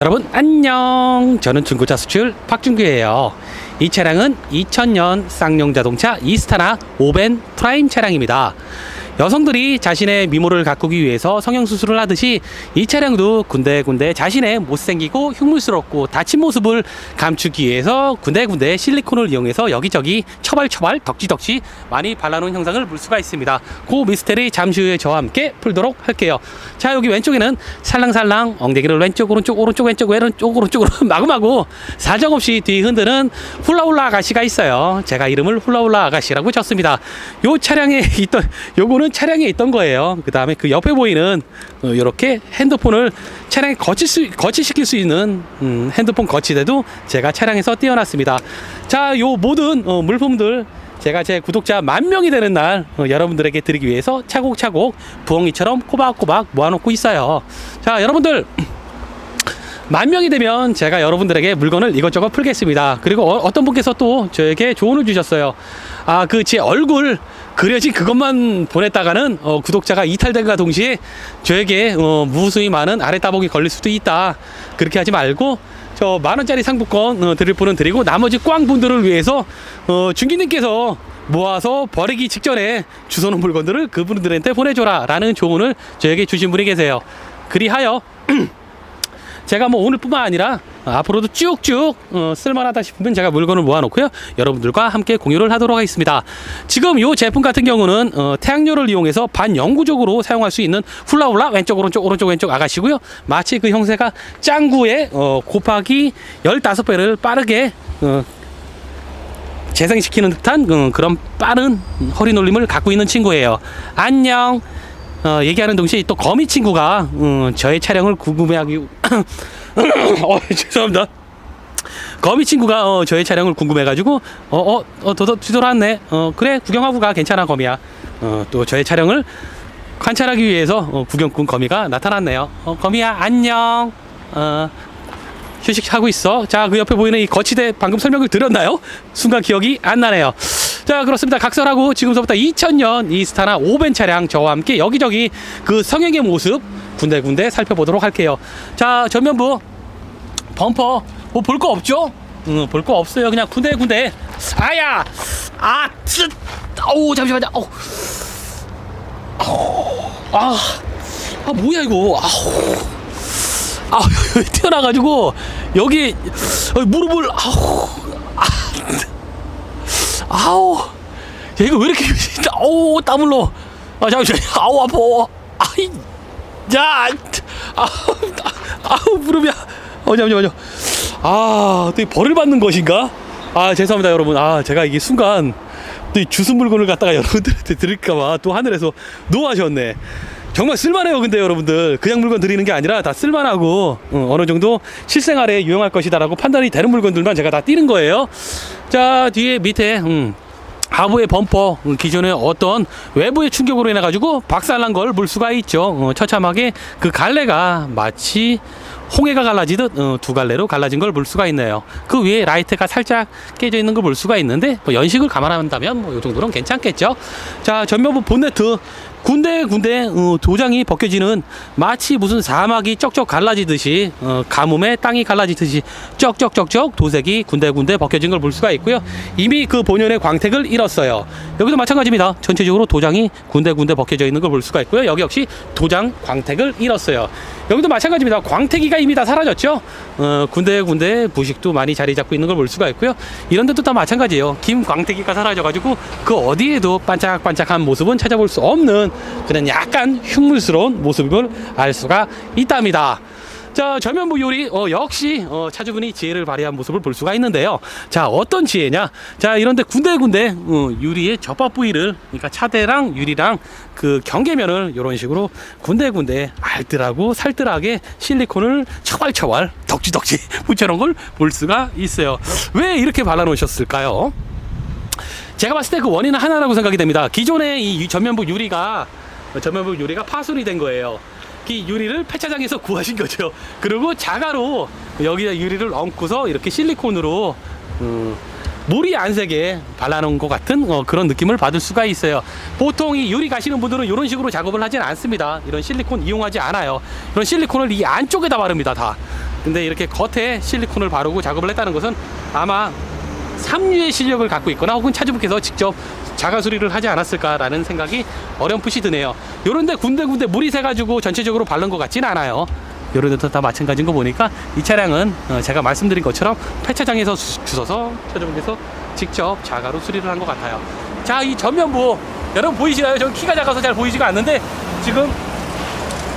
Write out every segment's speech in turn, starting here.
여러분 안녕. 저는 중고차 수출 박준규예요. 이 차량은 2000년 쌍용 자동차 이스타나 오벤 프라임 차량입니다 여성들이 자신의 미모를 가꾸기 위해서 성형수술을 하듯이 이 차량도 군데군데 자신의 못생기고 흉물스럽고 다친 모습을 감추기 위해서 군데군데 실리콘을 이용해서 여기저기 처발처발 덕지덕지 많이 발라놓은 형상을 볼 수가 있습니다. 그 미스테리 잠시 후에 저와 함께 풀도록 할게요. 자 여기 왼쪽에는 살랑살랑 엉덩이를 왼쪽 오른쪽 오른쪽 왼쪽 왼쪽 오른쪽으로 마구마구 사정없이 뒤 흔드는 훌라훌라 아가씨가 있어요. 제가 이름을 훌라훌라 아가씨라고 쳤습니다. 요 차량에 있던 요거는 차량에 있던 거예요. 그 다음에 그 옆에 보이는 이렇게 핸드폰을 차량에 거치 수, 거치시킬 수 있는 음, 핸드폰 거치대도 제가 차량에서 띄워놨습니다. 자 요 모든 어, 물품들 제가 제 구독자 만 명이 되는 날 어, 여러분들에게 드리기 위해서 차곡차곡 부엉이처럼 꼬박꼬박 모아놓고 있어요. 자, 여러분들 만 명이 되면 제가 여러분들에게 물건을 이것저것 풀겠습니다. 그리고 어, 떤 분께서 또 저에게 조언을 주셨어요. 아, 그 제 얼굴 그려진 그것만 보냈다가는 어, 구독자가 이탈된과 동시에 저에게 어, 무수히 많은 아래따봉이 걸릴 수도 있다. 그렇게 하지 말고 저 만 원짜리 상품권 어, 드릴 분은 드리고 나머지 꽝 분들을 위해서 어, 중기님께서 모아서 버리기 직전에 주워놓은 물건들을 그분들한테 보내줘라 라는 조언을 저에게 주신 분이 계세요. 그리하여 제가 뭐 오늘뿐만 아니라 어, 앞으로도 쭉쭉 어, 쓸만하다 싶으면 제가 물건을 모아놓고요. 여러분들과 함께 공유를 하도록 하겠습니다. 지금 이 제품 같은 경우는 어, 태양열을 이용해서 반영구적으로 사용할 수 있는 훌라훌라 왼쪽 오른쪽 오른쪽 왼쪽 아가씨고요. 마치 그 형세가 짱구의 어, 곱하기 15배를 빠르게 어, 재생시키는 듯한 어, 그런 빠른 허리 놀림을 갖고 있는 친구예요. 안녕 어, 얘기하는 동시에 또 거미 친구가 음, 저의 차량을 궁금해하기 어, 죄송합니다. 거미 친구가 어, 저의 차량을 궁금해가지고 어어 어, 더 뒤돌아왔네. 어 그래 구경하고 가 괜찮아 거미야. 어 또 저의 차량을 관찰하기 위해서 어, 구경꾼 거미가 나타났네요. 어 거미야 안녕. 어 휴식하고 있어. 자, 그 옆에 보이는 이 거치대 방금 설명을 드렸나요? 순간 기억이 안 나네요. 자, 그렇습니다. 각설하고 지금서부터 2000년 이스타나 오벤 차량 저와 함께 여기저기 그 성형의 모습 군데군데 살펴보도록 할게요. 자, 전면부 범퍼 뭐 볼 거 없죠? 응, 볼거 없어요. 그냥 군데군데. 아야! 아, 쯔! 아우, 잠시만요. 아우. 아, 아, 뭐야, 이거. 아우. 아 튀어나가지고 여기 어, 무릎을 아우 아, 아우 야 이거 왜 이렇게 아우 땀 흘러. 아 잠시만 아우 아파. 아이 야 아우 아우 무릎이야. 어 잠시만요. 아또 벌을 받는 것인가? 아 죄송합니다 여러분. 아 제가 이게 순간 또이 주스 물건을 갖다가 여러분들한테 드릴까봐 또 하늘에서 노하셨네. 정말 쓸만해요 근데 여러분들. 그냥 물건 드리는 게 아니라 다 쓸만하고 어, 느 정도 실생활에 유용할 것이다라고 판단이 되는 물건들만 제가 다 띄는 거예요 자 뒤에 밑에 음, 하부의 범퍼 음, 기존에 어떤 외부의 충격으로 인해 가지고 박살난 걸 볼 수가 있죠 어, 처참하게 그 갈래가 마치 홍해가 갈라지듯 어, 두 갈래로 갈라진 걸 볼 수가 있네요. 그 위에 라이트가 살짝 깨져 있는 걸 볼 수가 있는데 뭐 연식을 감안한다면 뭐 이 정도는 괜찮겠죠. 자 전면부 본네트 군데군데 어, 도장이 벗겨지는 마치 무슨 사막이 쩍쩍 갈라지듯이 어, 가뭄에 땅이 갈라지듯이 쩍쩍쩍쩍 도색이 군데군데 벗겨진 걸 볼 수가 있고요. 이미 그 본연의 광택을 잃었어요. 여기도 마찬가지입니다. 전체적으로 도장이 군데군데 벗겨져 있는 걸 볼 수가 있고요. 여기 역시 도장 광택을 잃었어요. 여기도 마찬가지입니다. 광택이가 이미 다 사라졌죠. 어, 군데군데 부식도 많이 자리 잡고 있는 걸 볼 수가 있고요. 이런 데도 다 마찬가지예요. 김 광택이가 사라져가지고 그 어디에도 반짝반짝한 모습은 찾아볼 수 없는 그런 약간 흉물스러운 모습을 알 수가 있답니다. 자, 전면부 요리, 어, 역시, 어, 차주분이 지혜를 발휘한 모습을 볼 수가 있는데요. 자, 어떤 지혜냐? 자, 이런데 군데군데, 어, 유리의 접합 부위를, 그러니까 차대랑 유리랑 그 경계면을 이런 식으로 군데군데 알뜰하고 살뜰하게 실리콘을 처발처발, 덕지덕지 붙여놓은 걸 볼 수가 있어요. 왜 이렇게 발라놓으셨을까요? 제가 봤을 때 그 원인은 하나라고 생각이 됩니다. 기존의 이 전면부 유리가 전면부 유리가 파손이 된 거예요. 이 유리를 폐차장에서 구하신 거죠. 그리고 자가로 여기다 유리를 얹고서 이렇게 실리콘으로 음, 물이 안 새게 발라놓은 것 같은 어, 그런 느낌을 받을 수가 있어요. 보통 이 요리 가시는 분들은 이런 식으로 작업을 하진 않습니다. 이런 실리콘 이용하지 않아요. 이런 실리콘을 이 안쪽에다 바릅니다, 다. 근데 이렇게 겉에 실리콘을 바르고 작업을 했다는 것은 아마 삼류의 실력을 갖고 있거나 혹은 차주분께서 직접 자가 수리를 하지 않았을까라는 생각이 어렴풋이 드네요. 요런데 군데군데 물이 새가지고 전체적으로 바른 것 같진 않아요. 요런 데도 다 마찬가지인 거 보니까 이 차량은 어, 제가 말씀드린 것처럼 폐차장에서 주- 주워서 차주분께서 직접 자가로 수리를 한 것 같아요. 자, 이 전면부 여러분 보이시나요? 저 키가 작아서 잘 보이지가 않는데 지금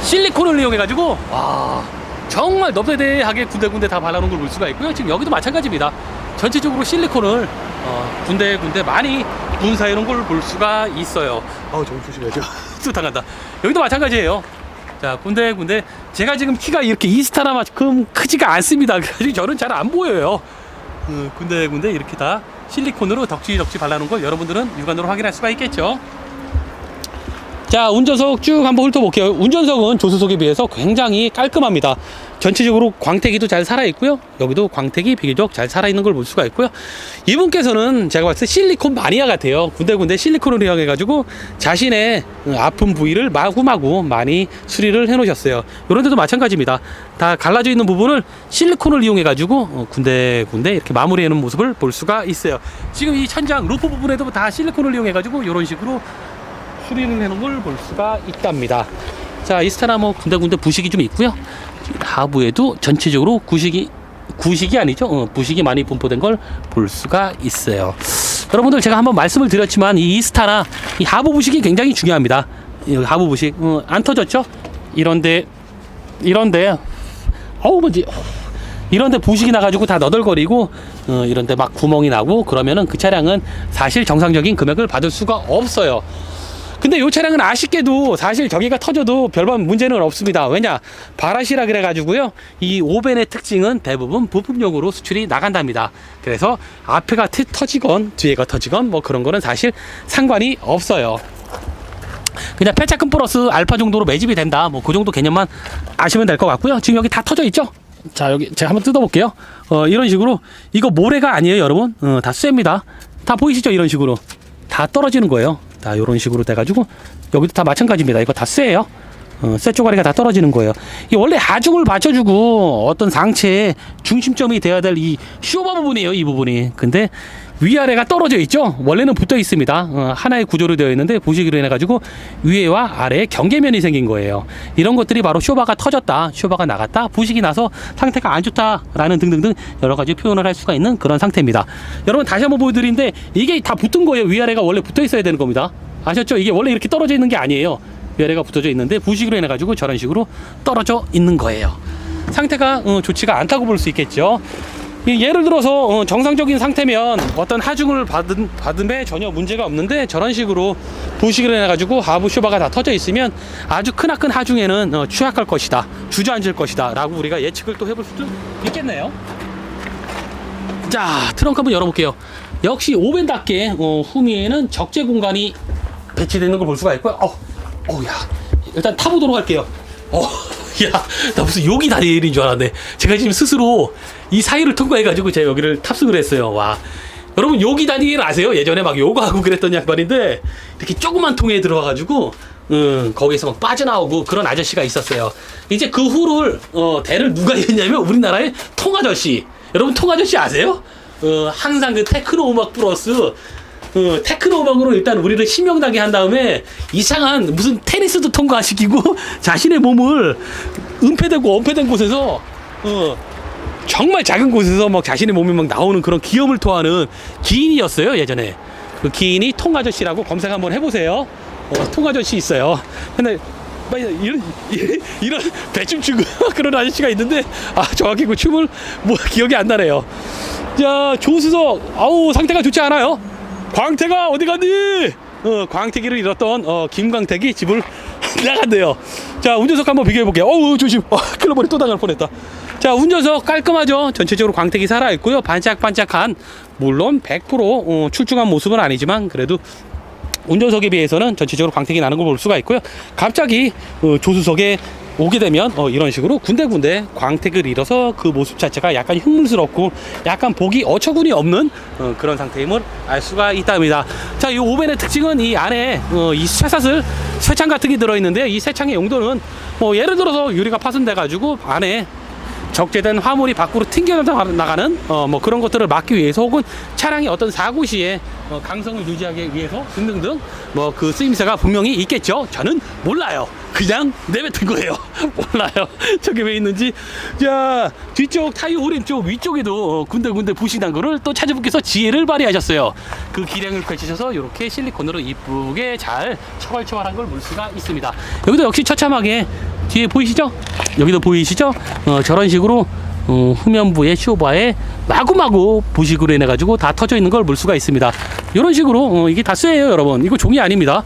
실리콘을 이용해가지고 와 정말 넙대대하게 군데군데 다 발라놓은 걸 볼 수가 있고요. 지금 여기도 마찬가지입니다. 전체적으로 실리콘을 어, 군데 군데 많이 분사해 놓은 걸 볼 수가 있어요. 어우, 좀 조심해야죠. 쑥 당한다. 여기도 마찬가지예요. 자, 군데 군데 제가 지금 키가 이렇게 이스타나만큼 크지가 않습니다. 그래서 저는 잘 안 보여요. 어, 군데 군데 이렇게 다 실리콘으로 덕지덕지 발라놓은 걸 여러분들은 육안으로 확인할 수가 있겠죠. 자 운전석 쭉 한번 훑어볼게요. 운전석은 조수석에 비해서 굉장히 깔끔합니다. 전체적으로 광택이도 잘 살아있고요. 여기도 광택이 비교적 잘 살아있는 걸 볼 수가 있고요. 이분께서는 제가 봤을 때 실리콘 마니아 같아요. 군데군데 실리콘을 이용해 가지고 자신의 아픈 부위를 마구마구 많이 수리를 해 놓으셨어요. 이런 데도 마찬가지입니다. 다 갈라져 있는 부분을 실리콘을 이용해 가지고 군데군데 이렇게 마무리해 놓은 모습을 볼 수가 있어요. 지금 이 천장 루프 부분에도 다 실리콘을 이용해 가지고 이런 식으로 수리를 해놓은 걸볼 수가 있답니다. 자, 이스타나 뭐 군데군데 부식이 좀 있고요. 하부에도 전체적으로 구식이 구식이 아니죠. 어, 부식이 많이 분포된 걸 볼 수가 있어요. 여러분들 제가 한번 말씀을 드렸지만 이 이스타나 이 하부 부식이 굉장히 중요합니다. 이 하부 부식 어, 안 터졌죠? 이런데 이런데 어우 뭐지? 이런데 부식이 나가지고 다 너덜거리고 어, 이런데 막 구멍이 나고 그러면은 그 차량은 사실 정상적인 금액을 받을 수가 없어요. 근데 이 차량은 아쉽게도 사실 저기가 터져도 별반 문제는 없습니다. 왜냐 바라시라 그래가지고요. 이 오벤의 특징은 대부분 부품용으로 수출이 나간답니다. 그래서 앞에가 트- 터지건 뒤에가 터지건 뭐 그런 거는 사실 상관이 없어요. 그냥 폐차금 플러스 알파 정도로 매집이 된다. 뭐 그 정도 개념만 아시면 될 것 같고요. 지금 여기 다 터져 있죠? 자 여기 제가 한번 뜯어볼게요. 어, 이런 식으로 이거 모래가 아니에요, 여러분. 어, 다 쇠입니다. 다 보이시죠? 이런 식으로 다 떨어지는 거예요. 다 이런 식으로 돼가지고 여기도 다 마찬가지입니다. 이거 다 쇠예요. 어, 쇠 쪼가리가 다 떨어지는 거예요. 이 원래 하중을 받쳐주고 어떤 상체의 중심점이 돼야 될 이 쇼바 부분이에요. 이 부분이. 근데 위아래가 떨어져 있죠. 원래는 붙어 있습니다. 어, 하나의 구조로 되어 있는데 보시기로 해가지고 위에와 아래에 경계면이 생긴 거예요. 이런 것들이 바로 쇼바가 터졌다, 쇼바가 나갔다, 부식이 나서 상태가 안 좋다라는 등등등 여러 가지 표현을 할 수가 있는 그런 상태입니다. 여러분 다시 한번 보여드리는데 이게 다 붙은 거예요. 위아래가 원래 붙어 있어야 되는 겁니다. 아셨죠? 이게 원래 이렇게 떨어져 있는 게 아니에요. 위아래가 붙어져 있는데 부식으로 인해 가지고 저런 식으로 떨어져 있는 거예요. 상태가 어, 좋지가 않다고 볼 수 있겠죠. 이 예를 들어서 어, 정상적인 상태면 어떤 하중을 받은 받음에 전혀 문제가 없는데 저런 식으로 부식을 해가지고 하부 쇼바가 다 터져 있으면 아주 크나큰 하중에는 어, 취약할 것이다, 주저앉을 것이다 라고 우리가 예측을 또 해볼 수도 있겠네요. 자 트렁크 한번 열어볼게요. 역시 오벤답게 어, 후미에는 적재 공간이 배치되는 걸 볼 수가 있고요. 어, 어, 야, 일단 타보도록 할게요. 어, 야, 나 무슨 요기 다니엘인 줄 알았네. 제가 지금 스스로 이 사이를 통과해가지고 제가 여기를 탑승을 했어요. 와. 여러분, 요기 다니엘 아세요? 예전에 막 요가하고 그랬던 양반인데, 이렇게 조그만 통에 들어와가지고, 음, 거기서 막 빠져나오고 그런 아저씨가 있었어요. 이제 그 후를, 어, 대를 누가 했냐면 우리나라의 통아저씨. 여러분, 통아저씨 아세요? 어, 항상 그 테크노 음악 플러스 어, 테크노 음악으로 일단 우리를 신명나게 한 다음에 이상한 무슨 테니스도 통과시키고 자신의 몸을 은폐되고 엄폐된 곳에서 어, 정말 작은 곳에서 막 자신의 몸이 막 나오는 그런 기염을 토하는 기인이었어요 예전에. 그 기인이 통 아저씨라고 검색 한번 해보세요. 어, 통 아저씨 있어요. 근데 막 이런 이런, 배춤 추고 그런 아저씨가 있는데 아 정확히 그 춤을 뭐 기억이 안 나네요. 자 조수석. 아우 상태가 좋지 않아요 광태가 어디 갔니? 어 광태기를 잃었던 어 김광택이 집을 나간대요. 자 운전석 한번 비교해 볼게요. 어우 조심. 어, 클로버리 또 당할 뻔했다. 자 운전석 깔끔하죠? 전체적으로 광택이 살아 있고요. 반짝반짝한 물론 100% 어, 출중한 모습은 아니지만 그래도 운전석에 비해서는 전체적으로 광택이 나는 걸 볼 수가 있고요. 갑자기 어, 조수석에 오게 되면 어, 이런 식으로 군데군데 광택을 잃어서 그 모습 자체가 약간 흉물스럽고 약간 보기 어처구니 없는 어, 그런 상태임을 알 수가 있답니다. 자, 이 오벤의 특징은 이 안에 어, 이 쇠사슬 쇠창 같은 게 들어있는데요. 이 쇠창의 용도는 뭐 예를 들어서 유리가 파손돼 가지고 안에 적재된 화물이 밖으로 튕겨 나가는 어, 뭐 그런 것들을 막기 위해서 혹은 차량이 어떤 사고 시에 어, 강성을 유지하기 위해서 등등등 뭐 그 쓰임새가 분명히 있겠죠. 저는 몰라요. 그냥 내뱉은 거예요. 몰라요. 저게 왜 있는지. 자, 뒤쪽 타이어 후림 쪽 위쪽에도 어, 군데군데 난 거를 또 차주분께서 지혜를 발휘하셨어요. 그 기량을 펼치셔서 이렇게 실리콘으로 이쁘게 잘 처발처발한 걸 볼 수가 있습니다. 여기도 역시 처참하게 뒤에 보이시죠? 여기도 보이시죠? 어, 저런 식으로 어, 후면부의 쇼바에 마구마구 부식으로 인해 가지고 다 터져 있는 걸 볼 수가 있습니다. 이런 식으로 어, 이게 다 쇠예요, 여러분. 이거 종이 아닙니다.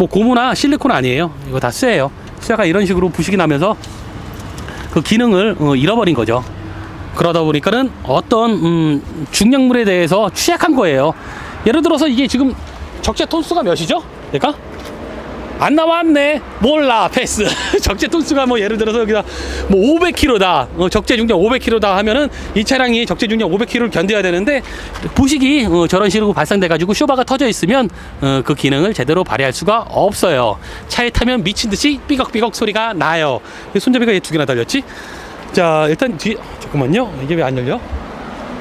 뭐 고무나 실리콘 아니에요. 이거 다 쇠예요. 쇠가 이런 식으로 부식이 나면서 그 기능을 어, 잃어버린 거죠. 그러다 보니까는 어떤 음, 중량물에 대해서 취약한 거예요. 예를 들어서 이게 지금 적재 톤수가 몇이죠? 그러니까 안 나왔네. 몰라. 패스. 적재 톤수가 뭐 예를 들어서 여기다 뭐 500kg다. 어, 적재 중량 500kg다 하면은 이 차량이 적재 중량 500kg를 견뎌야 되는데 부식이 어, 저런 식으로 발생돼 가지고 쇼바가 터져 있으면 어, 그 기능을 제대로 발휘할 수가 없어요. 차에 타면 미친 듯이 삐걱삐걱 소리가 나요. 손잡이가 두 개나 달렸지? 자, 일단 뒤 잠깐만요. 이게 왜 안 열려?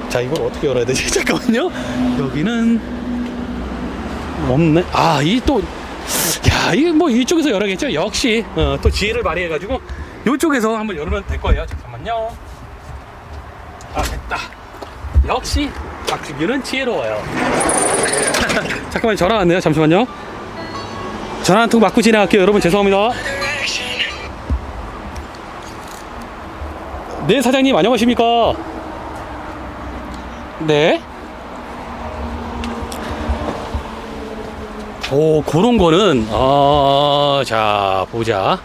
자, 이걸 어떻게 열어야 되지? 잠깐만요. 여기는 없네. 아, 이또 야, 이게 뭐 이쪽에서 열어야겠죠? 역시 어, 또 지혜를 발휘해가지고 이쪽에서 한번 열면 될 거예요. 잠깐만요. 아, 됐다. 역시 박주규는 지혜로워요. 잠깐만 전화 왔네요. 잠시만요. 전화 한통 받고 진행할게요. 여러분 죄송합니다. 네 사장님 안녕하십니까? 네. 오, 그런 거는, 어, 자, 보자.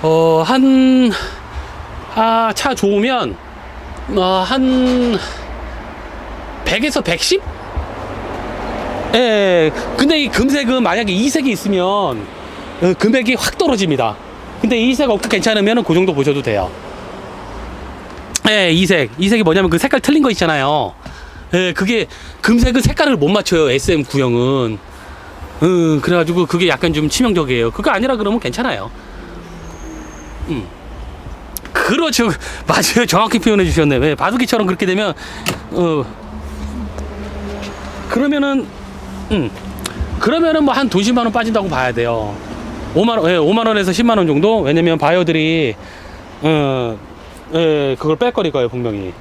어, 한, 아, 차 좋으면, 어, 한, 100에서 110? 예, 근데 이 금색은 만약에 이색이 있으면, 어, 금액이 확 떨어집니다. 근데 이색 없고 괜찮으면 그 정도 보셔도 돼요. 예, 이색. 이색이 뭐냐면 그 색깔 틀린 거 있잖아요. 예, 그게 금색은 색깔을 못 맞춰요. SM 구형은. 음, 그래가지고 그게 약간 좀 치명적이에요. 그거 아니라 그러면 괜찮아요. 음. 그렇죠. 맞아요. 정확히 표현해 주셨네. 왜 바둑이처럼 그렇게 되면, 어, 그러면은, 음, 그러면은 뭐한 돈, 10만 원 빠진다고 봐야 돼요. 5만 원, 예, 5만 원에서 10만 원 정도? 왜냐면 바이어들이, 어, 예, 그걸 뺄 거릴 거예요, 분명히.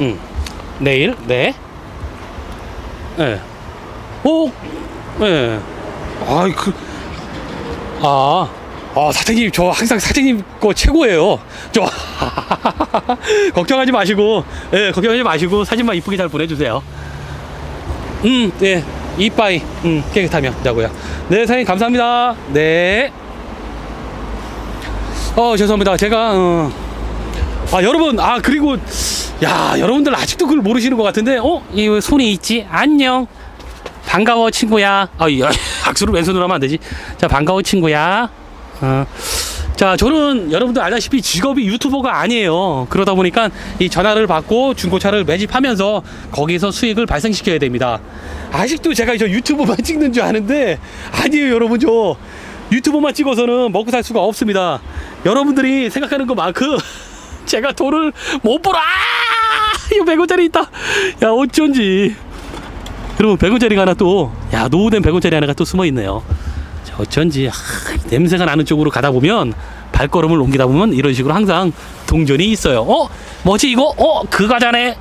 음, 내일, 네. 예. 오, 예. 아, 그, 아, 아, 사장님, 저 항상 사장님 거 최고예요. 저, 걱정하지 마시고, 예, 걱정하지 마시고, 사진만 이쁘게 잘 보내주세요. 음, 네. 이빠이, 음, 깨끗하면, 자고요. 네, 사장님, 감사합니다. 네. 어, 죄송합니다. 제가, 어, 아, 여러분, 아, 그리고, 야, 여러분들 아직도 그걸 모르시는 것 같은데, 어? 이 손이 있지? 안녕. 반가워 친구야. 아, 이 악수를 왼손으로 하면 안 되지. 자, 반가워 친구야. 어. 자, 저는 여러분들 알다시피 직업이 유튜버가 아니에요. 그러다 보니까 이 전화를 받고 중고차를 매집하면서 거기서 수익을 발생시켜야 됩니다. 아직도 제가 저 유튜브만 찍는 줄 아는데 아니에요, 여러분. 저 유튜브만 찍어서는 먹고 살 수가 없습니다. 여러분들이 생각하는 것만큼 제가 돈을 못 벌어. 아! 이거 100원짜리 있다. 야, 어쩐지. 여러분 100원짜리가 하나 또, 야 노후된 100원짜리 하나가 또 숨어 있네요. 자, 어쩐지 아, 냄새가 나는 쪽으로 가다 보면 발걸음을 옮기다 보면 이런 식으로 항상 동전이 있어요. 어? 뭐지 이거? 어? 그거잖아.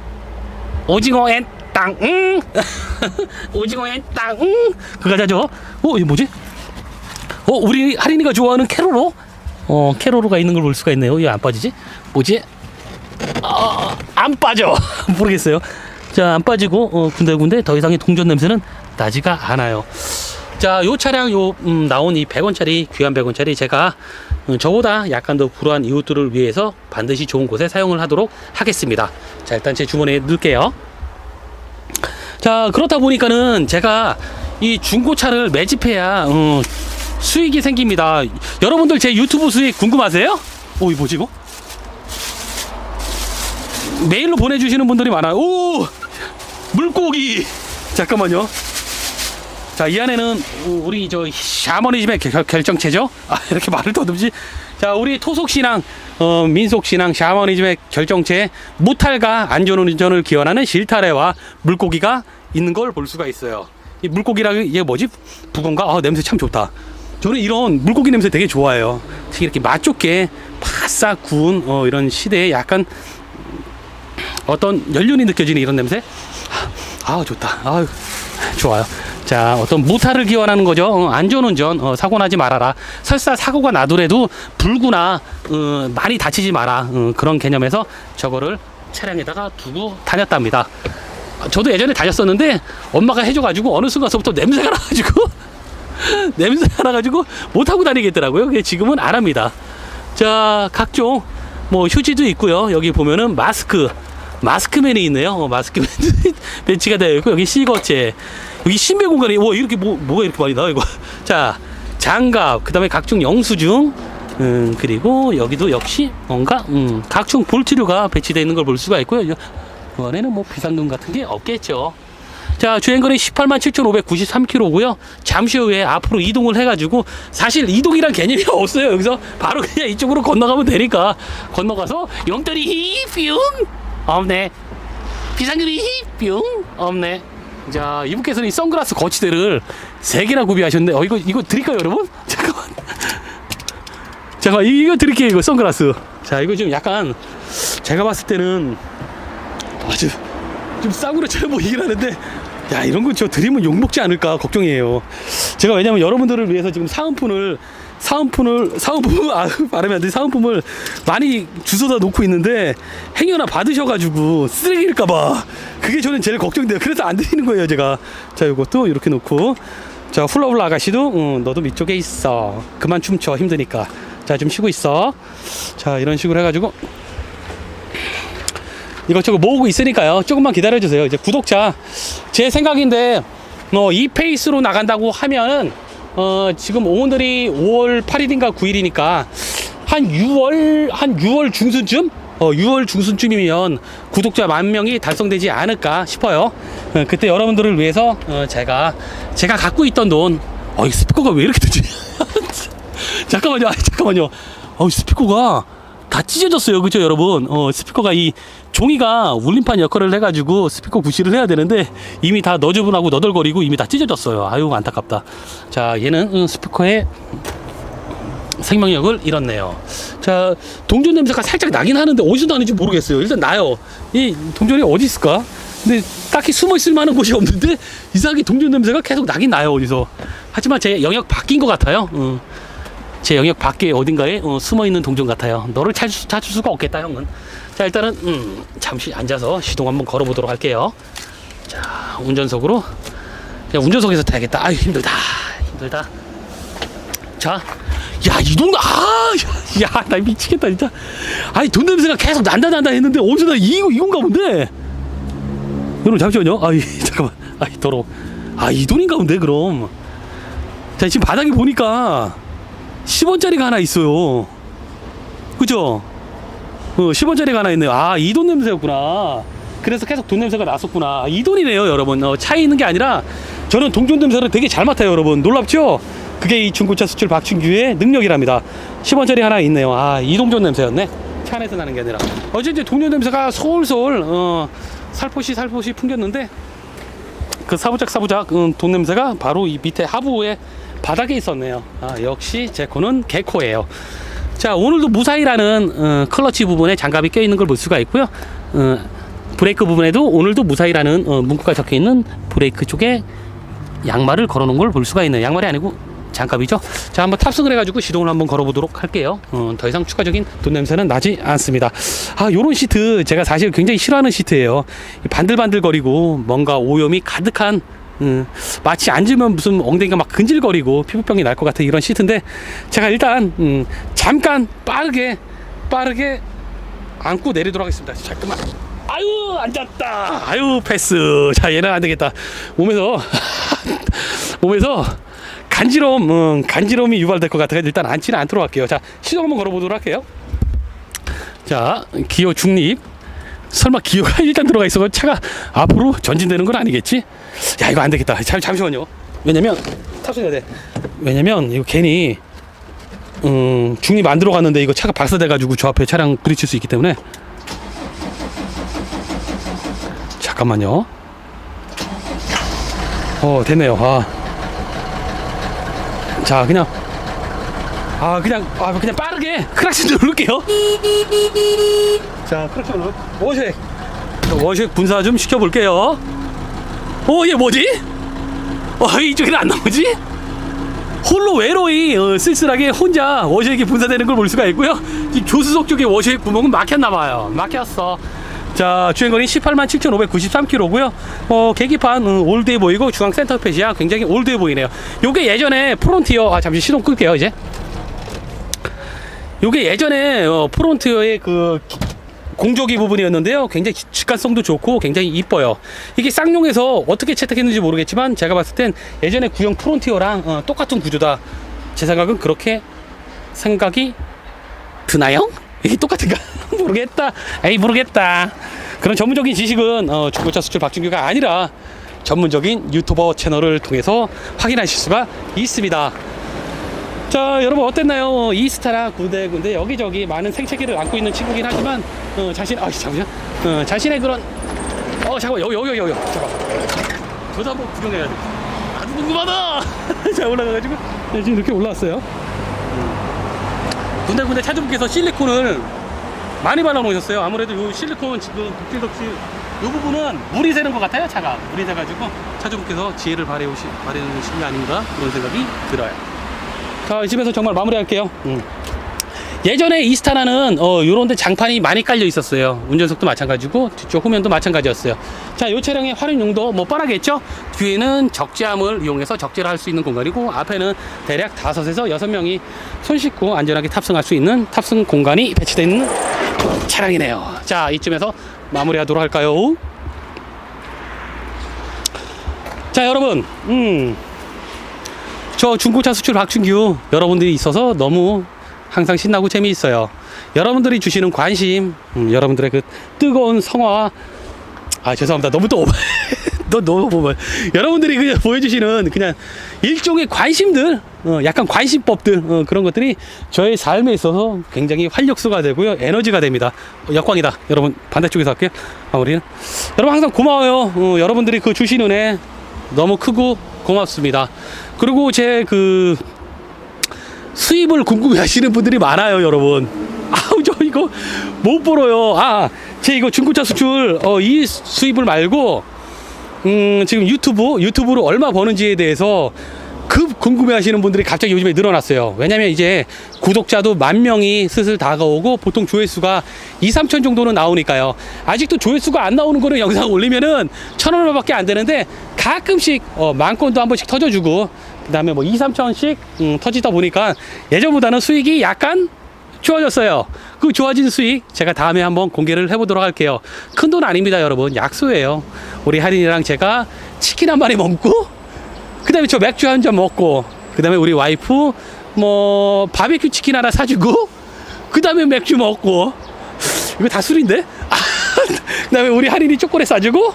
오징어 앤 땅. 응. 오징어 앤 땅. 응. 그거자죠. 어? 이게 뭐지? 어? 우리 할인이가 좋아하는 캐로로? 어, 캐로로가 있는 걸 볼 수가 있네요. 이거 안 빠지지? 뭐지? 어, 안 빠져. 모르겠어요. 자, 안 빠지고 어, 군데군데 더 이상의 동전 냄새는 나지가 않아요. 자, 요 차량 요 음, 나온 이 100원짜리 귀한 100원짜리 제가 음, 저보다 약간 더 불우한 이웃들을 위해서 반드시 좋은 곳에 사용을 하도록 하겠습니다. 자, 일단 제 주머니에 넣을게요. 자, 그렇다 보니까는 제가 이 중고차를 매집해야 어, 수익이 생깁니다. 여러분들 제 유튜브 수익 궁금하세요? 오, 이 뭐지 이거? 메일로 보내주시는 분들이 많아요. 오, 물고기. 잠깐만요. 자, 이 안에는 우리 저 샤머니즘의 결- 결정체죠. 아, 이렇게 말을 더듬지. 자, 우리 토속 신앙, 어, 민속 신앙, 샤머니즘의 결정체 무탈과 안전운전을 기원하는 실타래와 물고기가 있는 걸 볼 수가 있어요. 이 물고기랑 이게 뭐지? 북어인가? 아, 냄새 참 좋다. 저는 이런 물고기 냄새 되게 좋아해요. 특히 이렇게 맛 좋게 바싹 구운 어, 이런 시대에 약간 어떤 연륜이 느껴지는 이런 냄새? 아 좋다. 아 좋아요. 자 어떤 무탈을 기원하는 거죠. 어, 안전운전 어, 사고 나지 말아라. 설사 사고가 나더라도 불구나 어, 많이 다치지 마라. 어, 그런 개념에서 저거를 차량에다가 두고 다녔답니다. 아, 저도 예전에 다녔었는데 엄마가 해줘가지고 어느 순간서부터 냄새가 나가지고 냄새가 나가지고 못 하고 다니겠더라고요. 지금은 안 합니다. 자 각종 뭐 휴지도 있고요. 여기 보면은 마스크 마스크맨이 있네요. 어, 마스크맨 배치가 되어 있고 여기 시거체 여기 신배 공간이 와 이렇게 뭐 뭐가 이렇게 많이 나와 이거 자 장갑 그다음에 각종 영수증 음 그리고 여기도 역시 뭔가 음 각종 볼트류가 배치되어 있는 걸 볼 수가 있고요. 이 안에는 뭐 비상금 같은 게 없겠죠. 자, 주행거리 18만 7,593km고요. 잠시 후에 앞으로 이동을 해가지고 사실 이동이란 개념이 없어요. 여기서 바로 그냥 이쪽으로 건너가면 되니까 건너가서 용돈이 휘 뿅 없네. 비상금이 휘뿅 없네. 자, 이분께서는 이 선글라스 거치대를 세 개나 구비하셨는데, 어 이거 이거 드릴까요, 여러분? 잠깐만. 잠깐 만 이거 드릴게요, 이거 선글라스. 자, 이거 좀 약간 제가 봤을 때는 아주 좀 싸구려 잘 보이긴 하는데 야 이런 거 저 드리면 욕 먹지 않을까 걱정이에요. 제가 왜냐면 여러분들을 위해서 지금 사은품을 사은품을 사은품 아 말하면 안 돼. 사은품을 많이 주워다 놓고 있는데 행여나 받으셔가지고 쓰레기일까봐 그게 저는 제일 걱정돼요. 그래서 안 드리는 거예요 제가. 자 이것도 이렇게 놓고 자 훌라훌라 아가씨도 응, 너도 밑쪽에 있어. 그만 춤춰 힘드니까. 자 좀 쉬고 있어. 자 이런 식으로 해가지고 이것저것 모으고 있으니까요. 조금만 기다려주세요. 이제 구독자 제 생각인데 어, 이 페이스로 나간다고 하면 어, 지금 오늘이 5월 8일인가 9일이니까 한 6월 한 6월 중순쯤 어, 6월 중순쯤이면 구독자 만 명이 달성되지 않을까 싶어요. 어, 그때 여러분들을 위해서 어, 제가 제가 갖고 있던 돈, 어, 이 스피커가 왜 이렇게 되지? 잠깐만요, 아니, 잠깐만요. 어, 이 스피커가 다 찢어졌어요, 그죠, 여러분? 어, 스피커가 이 종이가 울림판 역할을 해가지고 스피커 구실을 해야 되는데 이미 다 너저분하고 너덜거리고 이미 다 찢어졌어요. 아유 안타깝다. 자, 얘는 음, 스피커의 생명력을 잃었네요. 자, 동전 냄새가 살짝 나긴 하는데 어디서 나는지 모르겠어요. 일단 나요. 이 동전이 어디 있을까? 근데 딱히 숨어 있을 만한 곳이 없는데 이상하게 동전 냄새가 계속 나긴 나요 어디서. 하지만 제 영역 바뀐 것 같아요. 어. 제 영역 밖에 어딘가에 어, 숨어 있는 동전 같아요. 너를 찾을, 수- 찾을 수가 없겠다, 형은. 자, 일단은 음, 잠시 앉아서 시동 한번 걸어보도록 할게요. 자, 운전석으로 그냥 운전석에서 타야겠다. 아유 힘들다, 힘들다. 자, 야 이 동 아, 야나 미치겠다 진짜. 아니 돈 냄새가 계속 난다 난다 했는데 어디서 나 이거 이건가 본데. 여러분 잠시만요. 아이 잠깐만. 아이 더러. 아이 돈인가 본데 그럼. 자 지금 바닥에 보니까 10원짜리가 하나 있어요. 그죠? 어, 10원짜리가 하나 있네요. 아, 이 돈 냄새였구나. 그래서 계속 돈 냄새가 났었구나. 이 돈이네요, 여러분. 어, 차에 있는 게 아니라 저는 동전 냄새를 되게 잘 맡아요, 여러분. 놀랍죠? 그게 이 중고차 수출 박춘규의 능력이랍니다. 10원짜리 하나 있네요. 아, 이 동전 냄새였네. 차 안에서 나는 게 아니라. 어제 이제 동전 냄새가 솔솔, 어, 살포시 살포시 풍겼는데 그 사부작 사부작 음, 돈 냄새가 바로 이 밑에 하부에 바닥에 있었네요. 아, 역시 제 코는 개코예요. 자 오늘도 무사히라는 어, 클러치 부분에 장갑이 껴 있는 걸 볼 수가 있고요. 어, 브레이크 부분에도 오늘도 무사히라는 어, 문구가 적혀 있는 브레이크 쪽에 양말을 걸어 놓은 걸 볼 수가 있네요. 양말이 아니고 장갑이죠. 자 한번 탑승을 해가지고 시동을 한번 걸어보도록 할게요. 어, 더 이상 추가적인 돈 냄새는 나지 않습니다. 아 요런 시트 제가 사실 굉장히 싫어하는 시트예요. 이 반들반들거리고 뭔가 오염이 가득한 음, 마치 앉으면 무슨 엉덩이가 막 근질거리고 피부병이 날 것 같은 이런 시트인데 제가 일단 음, 잠깐 빠르게 빠르게 안고 내리도록 하겠습니다. 잠깐만. 아유 앉았다. 아유 패스. 자 얘는 안 되겠다. 몸에서 몸에서 간지러움, 음, 간지러움이 유발될 것 같아서 일단 앉지는 않도록 할게요. 자, 시동 한번 걸어보도록 할게요. 자, 기어 중립. 설마 기어가 일단 들어가 있어 차가 앞으로 전진되는 건 아니겠지? 야, 이거 안 되겠다. 잠, 잠시만요. 왜냐면 탑승해야 돼. 왜냐면 이거 괜히 음, 중립 안 들어갔는데 이거 차가 박사돼가지고 저 앞에 차량 부딪힐 수 있기 때문에 잠깐만요. 어 됐네요. 아. 자 그냥 아 그냥 아 그냥 빠르게 크락신 누를게요. 자 크락신 누르. 워식 워식 분사 좀 시켜볼게요. 어 얘 뭐지? 어 이쪽에는 안 나오지? 홀로 외로이 어, 쓸쓸하게 혼자 워셔액이 분사되는 걸 볼 수가 있고요. 이 조수석 쪽에 워셔액 구멍은 막혔나 봐요. 막혔어. 자 주행거리 18만 7,593km고요. 어 계기판 어, 올드해 보이고 중앙 센터페시야 굉장히 올드해 보이네요. 요게 예전에 프론티어 아 잠시 시동 끌게요 이제. 요게 예전에 어, 프론티어의 그 기- 공조기 부분이었는데요. 굉장히 직- 직관성도 좋고 굉장히 이뻐요. 이게 쌍용에서 어떻게 채택했는지 모르겠지만 제가 봤을 땐 예전에 구형 프론티어랑 어, 똑같은 구조다. 제 생각은 그렇게 생각이 드나요? 이게 똑같은가? 모르겠다. 에이 모르겠다. 그런 전문적인 지식은 어, 중고차 수출 박준규가 아니라 전문적인 유튜버 채널을 통해서 확인하실 수가 있습니다. 자 여러분 어땠나요? 이스타라 군데군데 여기저기 많은 생채기를 안고 있는 친구긴 하지만 어, 자신 아 잠시만 어, 자신의 그런 어 잠깐만 여기 여기 여기 여기. 잠깐 저도 한번 구경해야 돼. 아주 궁금하다! 자 올라가가지고. 네, 지금 이렇게 올라왔어요. 음. 군데군데 차주분께서 실리콘을 많이 발라놓으셨어요. 아무래도 요 실리콘 지금 독질독질 요 부분은 물이 새는 것 같아요 차가. 물이 새가지고 차주분께서 지혜를 발휘오시 발휘하신 게 아닌가 그런 생각이 들어요 자, 이쯤에서 정말 마무리할게요. 음. 예전에 이스타나는 어 요런데 장판이 많이 깔려 있었어요. 운전석도 마찬가지고 뒤쪽 후면도 마찬가지였어요. 자, 요 차량의 활용 용도 뭐 뻔하겠죠? 뒤에는 적재함을 이용해서 적재를 할 수 있는 공간이고 앞에는 대략 다섯에서 여섯 명이 손 씻고 안전하게 탑승할 수 있는 탑승 공간이 배치되어 있는 차량이네요. 자, 이쯤에서 마무리하도록 할까요? 자, 여러분, 음. 저 중고차 수출 박준규 여러분들이 있어서 너무 항상 신나고 재미있어요. 여러분들이 주시는 관심, 음, 여러분들의 그 뜨거운 성화, 아 죄송합니다. 너무 또 너 너무 보면 여러분들이 그냥 보여주시는 그냥 일종의 관심들, 어, 약간 관심법들 어, 그런 것들이 저의 삶에 있어서 굉장히 활력소가 되고요, 에너지가 됩니다. 어, 역광이다. 여러분 반대쪽에서 할게요. 마무리는 여러분 항상 고마워요. 어, 여러분들이 그 주신 은혜 너무 크고 고맙습니다. 그리고 제 그 수입을 궁금해 하시는 분들이 많아요, 여러분. 아우, 저 이거 못 벌어요. 아, 제 이거 중고차 수출, 어, 이 수입을 말고, 음, 지금 유튜브, 유튜브로 얼마 버는지에 대해서 급 궁금해 하시는 분들이 갑자기 요즘에 늘어났어요. 왜냐면 이제 구독자도 만 명이 슬슬 다가오고 보통 조회수가 2, 3천 정도는 나오니까요. 아직도 조회수가 안 나오는 거는 영상 올리면은 천 원밖에 안 되는데 가끔씩 어, 만 건도 한 번씩 터져주고 그다음에 뭐 2, 3천씩 음, 터지다 보니까 예전보다는 수익이 약간 좋아졌어요. 그 좋아진 수익 제가 다음에 한번 공개를 해보도록 할게요. 큰 돈 아닙니다, 여러분. 약소예요. 우리 할인이랑 제가 치킨 한 마리 먹고 그 다음에 저 맥주 한 잔 먹고 그 다음에 우리 와이프 뭐 바베큐 치킨 하나 사주고 그 다음에 맥주 먹고. 이거 다 술인데? 아, 그 다음에 우리 할인이 초콜릿 사주고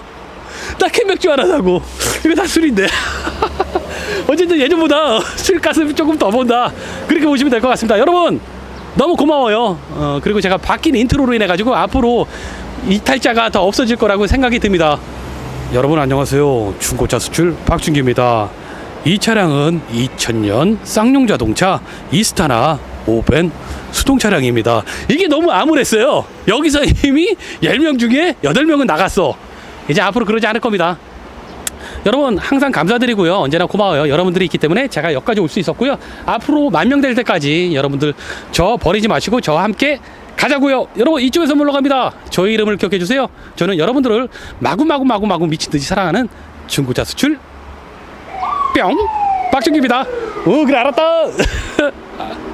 나 캔맥주 하나 사고. 이거 다 술인데. 어쨌든 예전보다 술값을 조금 더 본다. 그렇게 보시면 될 것 같습니다. 여러분 너무 고마워요. 어, 그리고 제가 바뀐 인트로로 인해 가지고 앞으로 이탈자가 더 없어질 거라고 생각이 듭니다. 여러분 안녕하세요. 중고차 수출 박준기입니다. 이 차량은 2000년 쌍용 자동차 이스타나 오벤 수동 차량입니다. 이게 너무 암울했어요. 여기서 이미 10명 중에 8명은 나갔어. 이제 앞으로 그러지 않을 겁니다. 여러분 항상 감사드리고요. 언제나 고마워요. 여러분들이 있기 때문에 제가 여기까지 올 수 있었고요. 앞으로 만 명 될 때까지 여러분들 저 버리지 마시고 저와 함께 가자고요. 여러분 이쪽에서 물러갑니다. 저희 이름을 기억해 주세요. 저는 여러분들을 마구마구마구마구 미친 듯이 사랑하는 중고차 수출 뿅 박준기입니다. 어 그래 알았다.